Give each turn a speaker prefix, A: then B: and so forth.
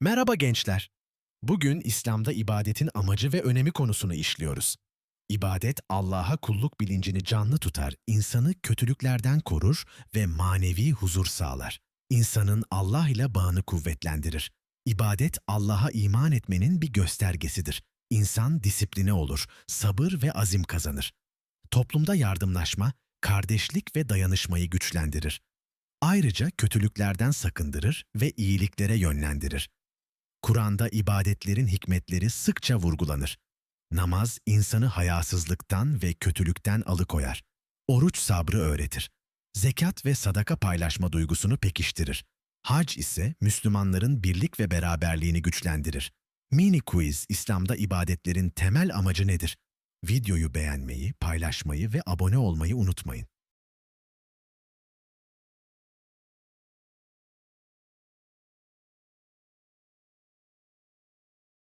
A: Merhaba gençler. Bugün İslam'da ibadetin amacı ve önemi konusunu işliyoruz. İbadet Allah'a kulluk bilincini canlı tutar, insanı kötülüklerden korur ve manevi huzur sağlar. İnsanın Allah ile bağını kuvvetlendirir. İbadet Allah'a iman etmenin bir göstergesidir. İnsan disipline olur, sabır ve azim kazanır. Toplumda yardımlaşma, kardeşlik ve dayanışmayı güçlendirir. Ayrıca kötülüklerden sakındırır ve iyiliklere yönlendirir. Kur'an'da ibadetlerin hikmetleri sıkça vurgulanır. Namaz insanı hayasızlıktan ve kötülükten alıkoyar. Oruç sabrı öğretir. Zekat ve sadaka paylaşma duygusunu pekiştirir. Hac ise Müslümanların birlik ve beraberliğini güçlendirir. Mini quiz İslam'da ibadetlerin temel amacı nedir? Videoyu beğenmeyi, paylaşmayı ve abone olmayı unutmayın.